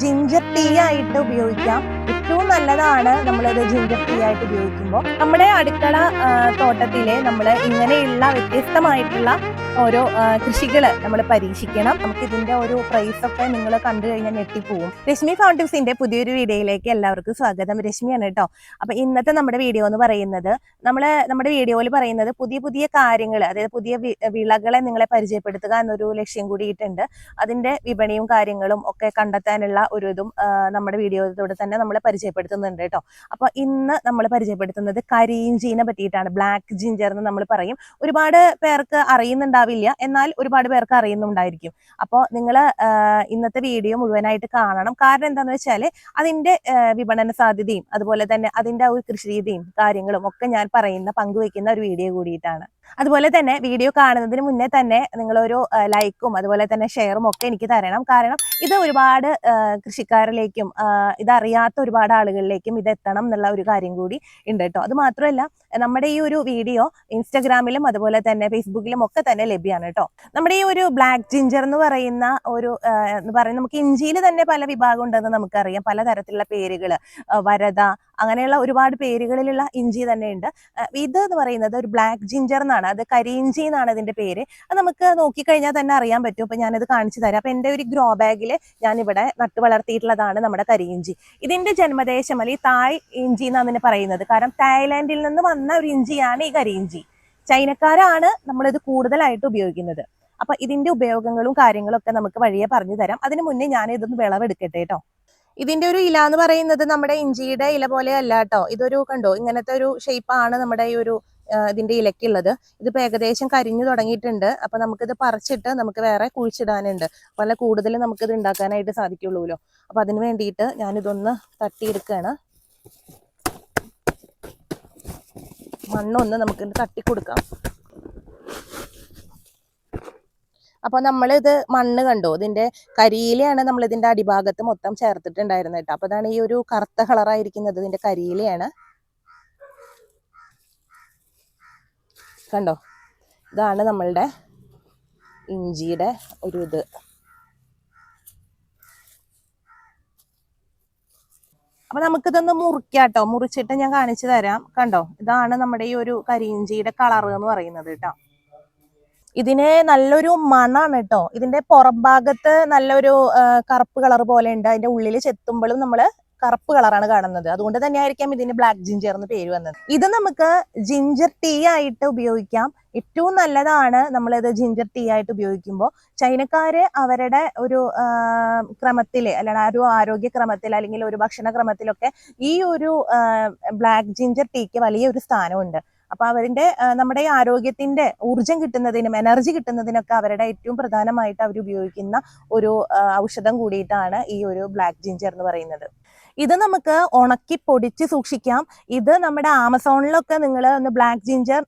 Ginger tea ആയിട്ട് ഉപയോഗിക്കാം. ഏറ്റവും നല്ലതാണ് നമ്മളത് ജിഞ്ചർ ടീ ആയിട്ട് ഉപയോഗിക്കുമ്പോൾ. നമ്മുടെ അടുക്കള തോട്ടത്തിലെ നമ്മൾ ഇങ്ങനെയുള്ള വ്യത്യസ്തമായിട്ടുള്ള ഓരോ കൃഷികൾ നമ്മൾ പരീക്ഷിക്കണം. നമുക്ക് ഇതിന്റെ ഒരു പ്രൈസ് ഒക്കെ നിങ്ങൾ കണ്ടു കഴിഞ്ഞാൽ ഞെട്ടിപ്പോവും. രശ്മി ഫൗണ്ടീവ്സിന്റെ പുതിയൊരു വീഡിയോയിലേക്ക് എല്ലാവർക്കും സ്വാഗതം. രശ്മിയാണ് കേട്ടോ അപ്പൊ ഇന്നത്തെ നമ്മുടെ വീഡിയോ എന്ന് പറയുന്നത് നമ്മൾ നമ്മുടെ വീഡിയോയിൽ പറയുന്നത് പുതിയ പുതിയ കാര്യങ്ങൾ അതായത് പുതിയ വിളകളെ നിങ്ങളെ പരിചയപ്പെടുത്തുക എന്നൊരു ലക്ഷ്യം കൂടിയിട്ടുണ്ട്. അതിന്റെ വിപണിയും കാര്യങ്ങളും ഒക്കെ കണ്ടെത്താനുള്ള ഒരു ഇതും നമ്മുടെ വീഡിയോയിലൂടെ തന്നെ നമ്മളെ പരിചയപ്പെടുത്തുന്നുണ്ട് കേട്ടോ അപ്പൊ ഇന്ന് നമ്മൾ പരിചയപ്പെടുത്തുന്നത് കരീഞ്ചീനെ പറ്റിയിട്ടാണ്. ബ്ലാക്ക് ജിഞ്ചർ എന്ന് നമ്മൾ പറയും. ഒരുപാട് പേർക്ക് അറിയുന്നുണ്ടാവില്ല എന്നാൽ ഒരുപാട് പേർക്ക് അറിയുന്നുണ്ടായിരിക്കും. അപ്പോൾ നിങ്ങൾ ഇന്നത്തെ വീഡിയോ മുഴുവനായിട്ട് കാണണം. കാരണം എന്താണെന്ന് വെച്ചാൽ അതിന്റെ വിപണന സാധ്യതയും അതുപോലെ തന്നെ അതിന്റെ ഒരു കൃഷി രീതിയും കാര്യങ്ങളും ഒക്കെ ഞാൻ പറയുന്ന പങ്കുവെക്കുന്ന ഒരു വീഡിയോ കൂടിയിട്ടാണ്. അതുപോലെ തന്നെ വീഡിയോ കാണുന്നതിന് മുന്നേ തന്നെ നിങ്ങളൊരു ലൈക്കും അതുപോലെ തന്നെ ഷെയറും ഒക്കെ എനിക്ക് തരണം. കാരണം ഇത് ഒരുപാട് കൃഷിക്കാരിലേക്കും ഇതറിയാത്ത ഒരുപാട് ആളുകളിലേക്കും ഇത് എത്തണം എന്നുള്ള ഒരു കാര്യം കൂടി ഉണ്ട് കേട്ടോ. അത് മാത്രമല്ല നമ്മുടെ ഈ ഒരു വീഡിയോ ഇൻസ്റ്റഗ്രാമിലും അതുപോലെ തന്നെ ഫേസ്ബുക്കിലും ഒക്കെ തന്നെ ലഭ്യമാണ് കേട്ടോ. നമ്മുടെ ഈ ഒരു ബ്ലാക്ക് ജിഞ്ചർ എന്ന് പറയുന്ന ഒരു എന്ന് പറയുന്ന നമുക്ക് ഇഞ്ചിയിൽ തന്നെ പല വിഭാഗം ഉണ്ടെന്ന് നമുക്കറിയാം. പലതരത്തിലുള്ള പേരുകൾ വരത അങ്ങനെയുള്ള ഒരുപാട് പേരുകളിലുള്ള ഇഞ്ചി തന്നെ ഉണ്ട്. ഇത് എന്ന് പറയുന്നത് ഒരു ബ്ലാക്ക് ജിഞ്ചർ എന്നാണ്. അത് കരിയിഞ്ചി എന്നാണ് ഇതിന്റെ പേര്. അത് നമുക്ക് നോക്കിക്കഴിഞ്ഞാൽ തന്നെ അറിയാൻ പറ്റും. അപ്പൊ ഞാനത് കാണിച്ചു തരാം. അപ്പൊ എന്റെ ഒരു ഗ്രോ ബാഗിൽ ഞാൻ ഇവിടെ നട്ടു വളർത്തിയിട്ടുള്ളതാണ് നമ്മുടെ കരിയിഞ്ചി ഇതിന്റെ ജന്മദേശം അല്ലെങ്കിൽ തായ് ഇഞ്ചി എന്നാണ് അതിനെ പറയുന്നത്. കാരണം തായ്ലാന്റിൽ നിന്ന് വന്ന ഒരു ഇഞ്ചിയാണ് ഈ കരിയിഞ്ചി ചൈനക്കാരാണ് നമ്മളിത് കൂടുതലായിട്ട് ഉപയോഗിക്കുന്നത്. അപ്പൊ ഇതിന്റെ ഉപയോഗങ്ങളും കാര്യങ്ങളും ഒക്കെ നമുക്ക് വഴിയെ പറഞ്ഞു തരാം. അതിന് മുന്നേ ഞാൻ ഇതൊന്ന് വിളവെടുക്കട്ടെ കേട്ടോ ഇതിന്റെ ഒരു ഇല എന്ന് പറയുന്നത് നമ്മുടെ ഇഞ്ചിയുടെ ഇല പോലെ അല്ല കേട്ടോ ഇതൊരു കണ്ടോ? ഇങ്ങനത്തെ ഒരു ഷേപ്പാണ് നമ്മുടെ ഈ ഒരു ഇതിന്റെ ഇലക്കുള്ളത്. ഇതിപ്പോ ഏകദേശം കരിഞ്ഞു തുടങ്ങിയിട്ടുണ്ട്. അപ്പൊ നമുക്കിത് പറിച്ചിട്ട് നമുക്ക് വേറെ കുഴിച്ചിടാനുണ്ട്. പല കൂടുതൽ നമുക്കിത് ഉണ്ടാക്കാനായിട്ട് സാധിക്കുള്ളൂല്ലോ. അപ്പൊ അതിന് വേണ്ടിയിട്ട് ഞാനിതൊന്ന് തട്ടിയെടുക്കുകയാണ് മണ്ണൊന്ന് നമുക്ക് തട്ടി കൊടുക്കാം. അപ്പൊ നമ്മളിത് മണ്ണ് കണ്ടോ? ഇതിന്റെ കരിയിലയാണ് നമ്മൾ ഇതിന്റെ അടിഭാഗത്ത് മൊത്തം ചേർത്തിട്ടുണ്ടായിരുന്നത് കേട്ടോ. അപ്പൊ അതാണ് ഈ ഒരു കറുത്ത കളറായിരിക്കുന്നത് ഇതിന്റെ കരിയിലയാണ്. കണ്ടോ? ഇതാണ് നമ്മളുടെ ഇഞ്ചിയുടെ ഒരു ഇത്. അപ്പൊ നമുക്കിതൊന്ന് മുറിക്കാട്ടോ. മുറിച്ചിട്ട് ഞാൻ കാണിച്ചു തരാം. കണ്ടോ? ഇതാണ് നമ്മുടെ ഈ ഒരു കരിയിഞ്ചിയുടെ കളർ എന്ന് പറയുന്നത് കേട്ടോ. ഇതിന് നല്ലൊരു മണാണ് കേട്ടോ. ഇതിന്റെ പുറം ഭാഗത്ത് നല്ലൊരു കറുപ്പ് കളർ പോലെ ഉണ്ട്. അതിന്റെ ഉള്ളിൽ ചെത്തുമ്പോഴും നമ്മൾ കറുപ്പ് കളറാണ് കാണുന്നത്. അതുകൊണ്ട് തന്നെ ആയിരിക്കാം ഇതിന് ബ്ലാക്ക് ജിഞ്ചർ എന്ന് പേര് വന്നത്. ഇത് നമുക്ക് ജിഞ്ചർ ടീ ആയിട്ട് ഉപയോഗിക്കാം. ഏറ്റവും നല്ലതാണ് നമ്മളിത് ജിഞ്ചർ ടീ ആയിട്ട് ഉപയോഗിക്കുമ്പോൾ. ചൈനക്കാര് അവരുടെ ഒരു ക്രമത്തിൽ അല്ലെങ്കിൽ ഒരു ആരോഗ്യ ക്രമത്തിൽ അല്ലെങ്കിൽ ഒരു ഭക്ഷണ ക്രമത്തിലൊക്കെ ഈ ഒരു ബ്ലാക്ക് ജിഞ്ചർ ടീക്ക് വലിയൊരു സ്ഥാനമുണ്ട്. അപ്പൊ അവരുടെ നമ്മുടെ ഈ ആരോഗ്യത്തിന്റെ ഊർജം കിട്ടുന്നതിനും എനർജി കിട്ടുന്നതിനൊക്കെ അവരുടെ ഏറ്റവും പ്രധാനമായിട്ട് അവർ ഉപയോഗിക്കുന്ന ഒരു ഔഷധം കൂടിയിട്ടാണ് ഈ ഒരു ബ്ലാക്ക് ജിഞ്ചർ എന്ന് പറയുന്നത്. ഇത് നമുക്ക് ഉണക്കി പൊടിച്ച് സൂക്ഷിക്കാം. ഇത് നമ്മുടെ ആമസോണിലൊക്കെ നിങ്ങൾ ഒന്ന് ബ്ലാക്ക് ജിഞ്ചർ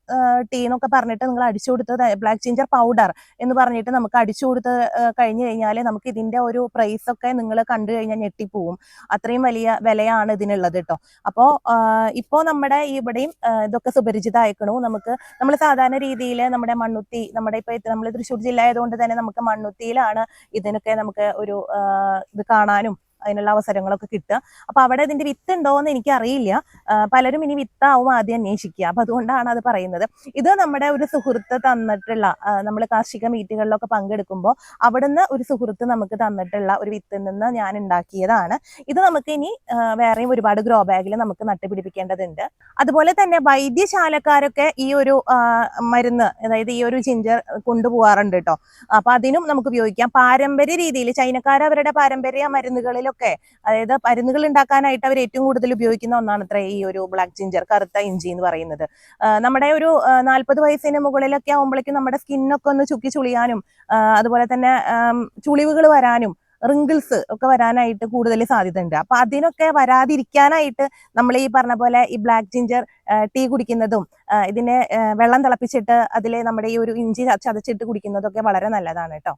ടീ എന്നൊക്കെ പറഞ്ഞിട്ട് നിങ്ങൾ അടിച്ചു കൊടുത്തത് ബ്ലാക്ക് ജിഞ്ചർ പൗഡർ എന്ന് പറഞ്ഞിട്ട് നമുക്ക് അടിച്ചു കൊടുത്ത് കഴിഞ്ഞു കഴിഞ്ഞാൽ നമുക്ക് ഇതിന്റെ ഒരു പ്രൈസ് ഒക്കെ നിങ്ങൾ കണ്ടു കഴിഞ്ഞാൽ ഞെട്ടിപ്പോവും. അത്രയും വലിയ വിലയാണ് ഇതിനുള്ളത് കേട്ടോ അപ്പോൾ ഇപ്പോൾ നമ്മുടെ ഇവിടെയും ഇതൊക്കെ സുപരിചിതമായിക്കണു. നമുക്ക് നമ്മൾ സാധാരണ രീതിയിൽ നമ്മുടെ മണ്ണുത്തി നമ്മുടെ ഇപ്പോൾ നമ്മൾ തൃശ്ശൂർ ജില്ല ആയതുകൊണ്ട് തന്നെ നമുക്ക് മണ്ണുത്തിയിലാണ് ഇതിനൊക്കെ നമുക്ക് ഒരു ഇത് കാണാനും അതിനുള്ള അവസരങ്ങളൊക്കെ കിട്ടുക. അപ്പൊ അവിടെ ഇതിന്റെ വിത്ത് ഉണ്ടോ എന്ന് എനിക്ക് അറിയില്ല പലരും ഇനി വിത്താവും ആദ്യം അന്വേഷിക്കുക. അപ്പൊ അതുകൊണ്ടാണ് അത് പറയുന്നത്. ഇത് നമ്മുടെ ഒരു സുഹൃത്ത് തന്നിട്ടുള്ള നമ്മൾ കാർഷിക മീറ്റുകളിലൊക്കെ പങ്കെടുക്കുമ്പോൾ അവിടുന്ന് ഒരു സുഹൃത്ത് നമുക്ക് തന്നിട്ടുള്ള ഒരു വിത്തിൽ നിന്ന് ഞാൻ ഉണ്ടാക്കിയതാണ്. ഇത് നമുക്ക് ഇനി വേറെയും ഒരുപാട് ഗ്രോ ബാഗിൽ നമുക്ക് നട്ടുപിടിപ്പിക്കേണ്ടതുണ്ട്. അതുപോലെ തന്നെ വൈദ്യശാലക്കാരൊക്കെ ഈ ഒരു മരുന്ന് അതായത് ഈ ഒരു ജിഞ്ചർ കൊണ്ടുപോകാറുണ്ട് കേട്ടോ അപ്പൊ അതിനും നമുക്ക് ഉപയോഗിക്കാം. പാരമ്പര്യ രീതിയിൽ ചൈനക്കാർ അവരുടെ പാരമ്പര്യ മരുന്നുകളിലൊക്കെ അതായത് മരുന്നുകൾ ഉണ്ടാക്കാനായിട്ട് അവർ ഏറ്റവും കൂടുതൽ ഉപയോഗിക്കുന്ന ഒന്നാണ് അത്ര ഈ ഒരു ബ്ലാക്ക് ജിഞ്ചർ കറുത്ത ഇഞ്ചി എന്ന് പറയുന്നത്. നമ്മുടെ ഒരു നാൽപ്പത് വയസ്സിന് മുകളിലൊക്കെ ആകുമ്പോഴേക്കും നമ്മുടെ സ്കിന്നൊക്കെ ഒന്ന് ചുക്കി ചുളിയാനും അതുപോലെ തന്നെ ചുളിവുകൾ വരാനും റിങ്കിൾസ് ഒക്കെ വരാനായിട്ട് കൂടുതൽ സാധ്യതയുണ്ട്. അപ്പൊ അതിനൊക്കെ വരാതിരിക്കാനായിട്ട് നമ്മൾ ഈ പറഞ്ഞ പോലെ ഈ ബ്ലാക്ക് ജിഞ്ചർ ടീ കുടിക്കുന്നതും ഇതിനെ വെള്ളം തിളപ്പിച്ചിട്ട് അതിലെ നമ്മുടെ ഈ ഒരു ഇഞ്ചി ചതച്ചിട്ട് കുടിക്കുന്നതൊക്കെ വളരെ നല്ലതാണ് കേട്ടോ.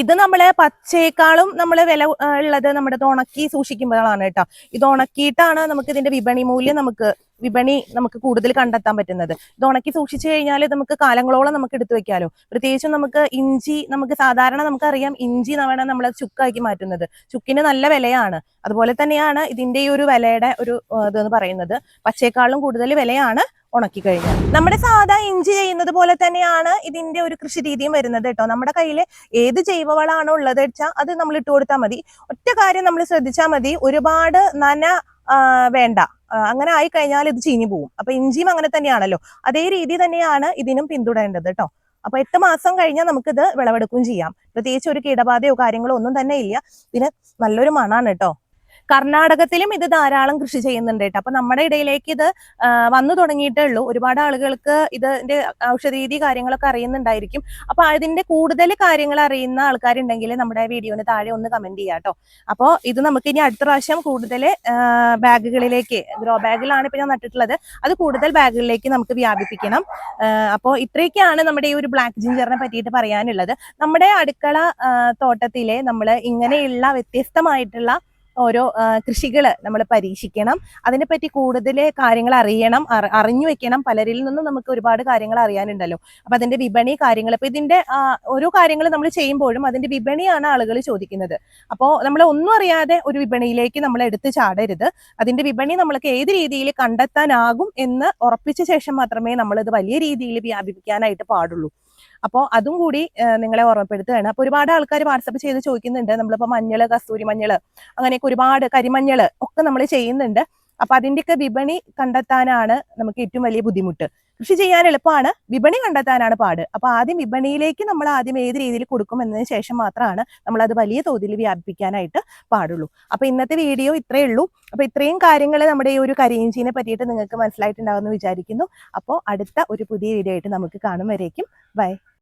ഇത് നമ്മൾ പച്ചയേക്കാളും നമ്മൾ വില ഉള്ളത് നമ്മുടെ ഉണക്കി സൂക്ഷിക്കുമ്പോഴാണ് കേട്ടോ. ഇത് ഉണക്കിയിട്ടാണ് നമുക്ക് ഇതിന്റെ വിപണി മൂല്യം നമുക്ക് വിപണി നമുക്ക് കൂടുതൽ കണ്ടെത്താൻ പറ്റുന്നത്. ഇത് ഉണക്കി സൂക്ഷിച്ചു കഴിഞ്ഞാൽ നമുക്ക് കാലങ്ങളോളം നമുക്ക് എടുത്തു വെക്കാലോ. പ്രത്യേകിച്ചും നമുക്ക് ഇഞ്ചി നമുക്ക് സാധാരണ നമുക്കറിയാം ഇഞ്ചി വേണം നമ്മൾ ചുക്കാക്കി മാറ്റുന്നത്. ചുക്കിന് നല്ല വിലയാണ്. അതുപോലെ തന്നെയാണ് ഇതിന്റെ ഈ ഒരു വിലയുടെ ഒരു ഇതെന്ന് പറയുന്നത്. പച്ചയേക്കാളും കൂടുതൽ വിലയാണ് ഉണക്കി കഴിഞ്ഞാൽ. നമ്മുടെ സാധാ ഇഞ്ചി ചെയ്യുന്നത് പോലെ തന്നെയാണ് ഇതിന്റെ ഒരു കൃഷി രീതിയും വരുന്നത് കേട്ടോ. നമ്മുടെ കയ്യിൽ ഏത് ജൈവവളമാണോ ഉള്ളത് വെച്ചാൽ അത് നമ്മൾ ഇട്ട് കൊടുത്താൽ മതി. ഒറ്റ കാര്യം നമ്മൾ ശ്രദ്ധിച്ചാൽ മതി. ഒരുപാട് നന വേണ്ട. അങ്ങനെ ആയി കഴിഞ്ഞാൽ ഇത് ചീഞ്ഞു പോകും അപ്പൊ ഇഞ്ചിയും അങ്ങനെ തന്നെയാണല്ലോ. അതേ രീതി തന്നെയാണ് ഇതിനും പിന്തുടരേണ്ടത് കേട്ടോ. അപ്പൊ എട്ട് മാസം കഴിഞ്ഞാൽ നമുക്കിത് വിളവെടുക്കുകയും ചെയ്യാം. പ്രത്യേകിച്ച് ഒരു കീടബാധയോ കാര്യങ്ങളോ ഒന്നും തന്നെ ഇല്ല. ഇതിന് നല്ലൊരു മണാണ് കേട്ടോ. കർണാടകത്തിലും ഇത് ധാരാളം കൃഷി ചെയ്യുന്നുണ്ട് കേട്ടോ. അപ്പൊ നമ്മുടെ ഇടയിലേക്ക് ഇത് വന്നു തുടങ്ങിയിട്ടേ ഉള്ളൂ. ഒരുപാട് ആളുകൾക്ക് ഇതിന്റെ ഔഷധരീതി കാര്യങ്ങളൊക്കെ അറിയുന്നുണ്ടായിരിക്കും. അപ്പൊ അതിന്റെ കൂടുതൽ കാര്യങ്ങൾ അറിയുന്ന ആൾക്കാരുണ്ടെങ്കിൽ നമ്മുടെ വീഡിയോന് താഴെ ഒന്ന് കമന്റ് ചെയ്യാം കേട്ടോ. അപ്പോൾ ഇത് നമുക്ക് ഇനി അടുത്ത പ്രാവശ്യം കൂടുതൽ ബാഗുകളിലേക്ക് ഗ്രോ ബാഗിലാണ് ഇപ്പൊ ഞാൻ നട്ടിട്ടുള്ളത്. അത് കൂടുതൽ ബാഗുകളിലേക്ക് നമുക്ക് വ്യാപിപ്പിക്കണം. അപ്പോൾ ഇത്രയൊക്കെയാണ് നമ്മുടെ ഈ ഒരു ബ്ലാക്ക് ജിഞ്ചറിനെ പറ്റിയിട്ട് പറയാനുള്ളത്. നമ്മുടെ അടുക്കള തോട്ടത്തിലെ നമ്മൾ ഇങ്ങനെയുള്ള വ്യത്യസ്തമായിട്ടുള്ള ഓരോ കൃഷികൾ നമ്മൾ പരീക്ഷിക്കണം. അതിനെപ്പറ്റി കൂടുതൽ കാര്യങ്ങൾ അറിയണം അറിഞ്ഞു വെക്കണം. പലരിൽ നിന്നും നമുക്ക് ഒരുപാട് കാര്യങ്ങൾ അറിയാനുണ്ടല്ലോ. അപ്പൊ അതിന്റെ വിപണി കാര്യങ്ങൾ അപ്പോൾ ഇതിന്റെ ഓരോ കാര്യങ്ങൾ നമ്മൾ ചെയ്യുമ്പോഴും അതിന്റെ വിപണിയാണ് ആളുകൾ ചോദിക്കുന്നത്. അപ്പോൾ നമ്മൾ ഒന്നും അറിയാതെ ഒരു വിപണിയിലേക്ക് നമ്മൾ എടുത്ത് ചാടരുത്. അതിന്റെ വിപണി നമ്മൾക്ക് ഏത് രീതിയിൽ കണ്ടെത്താനാകും എന്ന് ഉറപ്പിച്ച ശേഷം മാത്രമേ നമ്മളിത് വലിയ രീതിയിൽ വ്യാപിപ്പിക്കാനായിട്ട് പാടുള്ളൂ. അപ്പോൾ അതും കൂടി നിങ്ങളെ ഓർമ്മപ്പെടുത്തുകയാണ്. അപ്പോൾ ഒരുപാട് ആൾക്കാർ വാട്സപ്പ് ചെയ്ത് ചോദിക്കുന്നുണ്ട്. നമ്മളിപ്പോൾ മഞ്ഞൾ കസ്തൂരി മഞ്ഞൾ അങ്ങനെയൊക്കെ ഒരുപാട് കരിമഞ്ഞൾ ഒക്കെ നമ്മൾ ചെയ്യുന്നുണ്ട്. അപ്പൊ അതിന്റെയൊക്കെ വിപണി കണ്ടെത്താനാണ് നമുക്ക് ഏറ്റവും വലിയ ബുദ്ധിമുട്ട്. കൃഷി ചെയ്യാൻ എളുപ്പമാണ്. വിപണി കണ്ടെത്താനാണ് പാട്. അപ്പൊ ആദ്യം വിപണിയിലേക്ക് നമ്മൾ ആദ്യം ഏത് രീതിയിൽ കൊടുക്കും എന്നതിന് ശേഷം മാത്രമാണ് നമ്മൾ അത് വലിയ തോതിൽ വ്യാപിപ്പിക്കാനായിട്ട് പാടുള്ളൂ. അപ്പൊ ഇന്നത്തെ വീഡിയോ ഇത്രയേ ഉള്ളൂ. അപ്പൊ ഇത്രയും കാര്യങ്ങൾ നമ്മുടെ ഈ ഒരു കരിയിഞ്ചിനെ പറ്റിയിട്ട് നിങ്ങൾക്ക് മനസ്സിലായിട്ടുണ്ടാവുമെന്ന് വിചാരിക്കുന്നു. അപ്പോൾ അടുത്ത ഒരു പുതിയ വീഡിയോ ആയിട്ട് നമുക്ക് കാണും വരേക്കും. ബൈ.